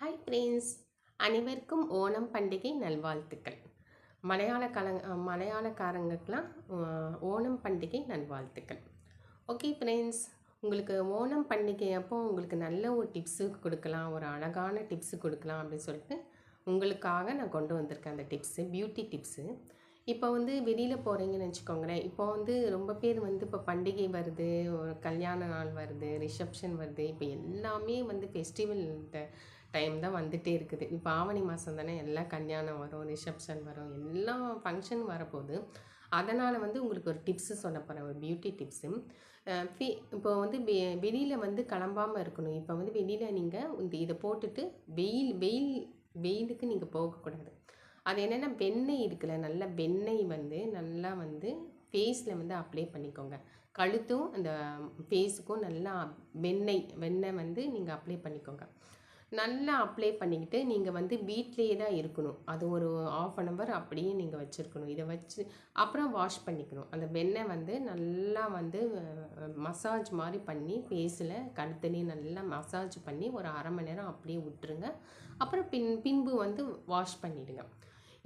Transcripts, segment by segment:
Hi friends அனைவருக்கும் ஓணம் பண்டிகை நல்வாழ்த்துக்கள். மலையாள கலங் மலையாளக்காரங்களுக்கெலாம் ஓணம் பண்டிகை நல்வாழ்த்துக்கள். ஓகே ஃப்ரெண்ட்ஸ் உங்களுக்கு ஓணம் பண்டிகை அப்போ உங்களுக்கு நல்ல ஒரு டிப்ஸு கொடுக்கலாம் ஒரு அழகான டிப்ஸு கொடுக்கலாம் அப்படின்னு சொல்லிட்டு உங்களுக்காக நான் கொண்டு வந்திருக்கேன் அந்த டிப்ஸு பியூட்டி டிப்ஸு இப்போ வந்து வெளியில் போகிறீங்கன்னு வச்சுக்கோங்களேன். இப்போ வந்து ரொம்ப பேர் வந்து இப்போ பண்டிகை வருது ஒரு கல்யாண நாள் வருது ரிசப்ஷன் வருது. இப்போ எல்லாமே வந்து ஃபெஸ்டிவல் டைம் தான் வந்துகிட்டே இருக்குது. இப்போ ஆவணி மாதம் தானே எல்லாம் கல்யாணம் வரும் ரிசப்ஷன் வரும் எல்லா ஃபங்க்ஷன் வரப்போகுது. அதனால் வந்து உங்களுக்கு ஒரு டிப்ஸு சொல்ல போகிறேன் ஒரு பியூட்டி டிப்ஸு ஃபீ இப்போ வந்து வெ- வெளியில் வந்து கிளம்பாமல் இருக்கணும். இப்போ வந்து வெளியில் நீங்கள் இந்த இதை போட்டுட்டு வெயில் வெயில் வெயிலுக்கு நீங்கள் போகக்கூடாது. அது என்னென்னா வெண்ணெய் இருக்குல்ல நல்ல வெண்ணெய் வந்து நல்லா வந்து ஃபேஸில் வந்து அப்ளை பண்ணிக்கோங்க. கழுத்தும் அந்த ஃபேஸுக்கும் நல்லா வெண்ணெய் வெண்ணெய் வந்து நீங்கள் அப்ளை பண்ணிக்கோங்க. நல்லா அப்ளை பண்ணிக்கிட்டு நீங்கள் வந்து வீட்லேயே தான் இருக்கணும். அது ஒரு ஆஃப் அன் ஹவர் அப்படியே நீங்கள் வச்சுருக்கணும். இதை வச்சு அப்புறம் வாஷ் பண்ணிக்கணும். அந்த வெண்ணெய் வந்து நல்லா வந்து மசாஜ் மாதிரி பண்ணி ஃபேஸில் கழுத்துலேயும் நல்லா மசாஜ் பண்ணி ஒரு அரை மணி நேரம் அப்படியே விட்டுருங்க. அப்புறம் பின் பின்பு வந்து வாஷ் பண்ணிவிடுங்க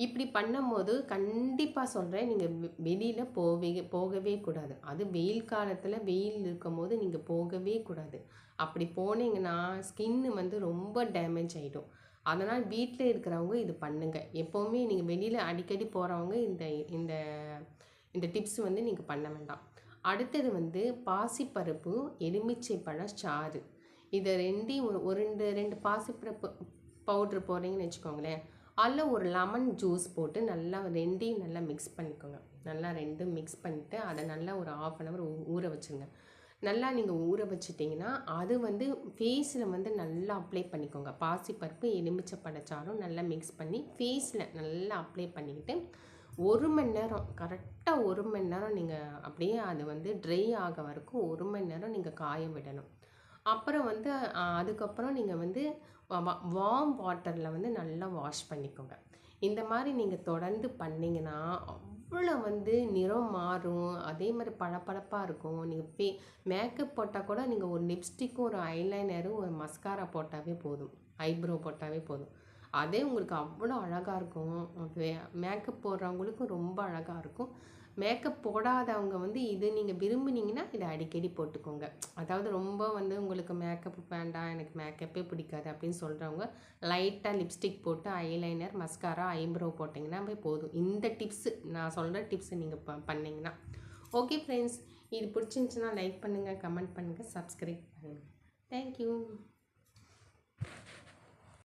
இப்படி பண்ணும்போது கண்டிப்பாக சொல்கிறேன் நீங்கள் வெளியில் போவே போகவே கூடாது. அது வெயில் காலத்தில் வெயில் இருக்கும்போது நீங்கள் போகவே கூடாது. அப்படி போனீங்கன்னா ஸ்கின்னு வந்து ரொம்ப டேமேஜ் ஆகிடும் அதனால் வீட்டில் இருக்கிறவங்க இது பண்ணுங்கள் எப்போவுமே நீங்கள் வெளியில் அடிக்கடி போகிறவங்க இந்த இந்த இந்த டிப்ஸ் வந்து நீங்கள் பண்ண வேண்டாம். அடுத்தது வந்து பாசிப்பருப்பு எலுமிச்சை பழம் சாறு. இதை ரெண்டையும் ஒரு ஒரு ரெண்டு ரெண்டு பாசிப்பருப்பு பவுட்ரு போடுறீங்கன்னு வச்சுக்கோங்களேன். அதில் ஒரு லெமன் ஜூஸ் போட்டு நல்லா ரெண்டையும் நல்லா மிக்ஸ் பண்ணிக்கோங்க. நல்லா ரெண்டும் மிக்ஸ் பண்ணிவிட்டு அதை நல்லா ஒரு ஆஃப் அன் ஹவர் ஊற வச்சுருங்க. நல்லா நீங்கள் ஊற வச்சிட்டிங்கன்னா அது வந்து ஃபேஸில் வந்து நல்லா அப்ளை பண்ணிக்கோங்க. பாசிப்பருப்பு எலுமிச்சை பழச்சாரும் நல்லா மிக்ஸ் பண்ணி ஃபேஸில் நல்லா அப்ளை பண்ணிக்கிட்டு ஒரு மணி நேரம் கரெக்டாக ஒரு மணி நேரம் நீங்கள் அப்படியே அது வந்து ட்ரை ஆக வரைக்கும் ஒரு மணி நேரம் நீங்கள் காய விடணும். அப்புறம் வந்து அதுக்கப்புறம் நீங்கள் வந்து வார்ம் வாட்டரில் வந்து நல்லா வாஷ் பண்ணிக்கோங்க. இந்த மாதிரி நீங்கள் தொடர்ந்து பண்ணிங்கன்னா அவ்வளோ வந்து நிறம் மாறும். அதே மாதிரி பளபளப்பாக இருக்கும். நீங்கள் ஃபே மேக்கப் போட்டால் கூட நீங்கள் ஒரு லிப்ஸ்டிக்கும் ஒரு ஐலைனரும் ஒரு மஸ்காரா போட்டாவே போதும். ஐப்ரோ போட்டாவே போதும். அதே உங்களுக்கு அவ்வளோ அழகாக இருக்கும். மேக்கப் போடுறவங்களுக்கும் ரொம்ப அழகாக இருக்கும். மேக்கப் போடாதவங்க வந்து இது நீங்கள் விரும்புனீங்கன்னா இதை அடிக்கடி போட்டுக்கோங்க. அதாவது ரொம்ப வந்து உங்களுக்கு மேக்கப் வேண்டாம் எனக்கு மேக்கப்பே பிடிக்காது அப்படின்னு சொல்கிறவங்க லைட்டாக லிப்ஸ்டிக் போட்டு ஐலைனர் மஸ்காரா ஐப்ரோ போட்டிங்கன்னா போய் போதும். இந்த டிப்ஸு நான் சொல்கிற டிப்ஸு நீங்கள் ப பண்ணிங்கன்னா. ஓகே ஃப்ரெண்ட்ஸ் இது பிடிச்சிருந்துச்சுன்னா லைக் பண்ணுங்கள் கமெண்ட் பண்ணுங்கள் சப்ஸ்கிரைப் பண்ணுங்கள் தேங்க்யூ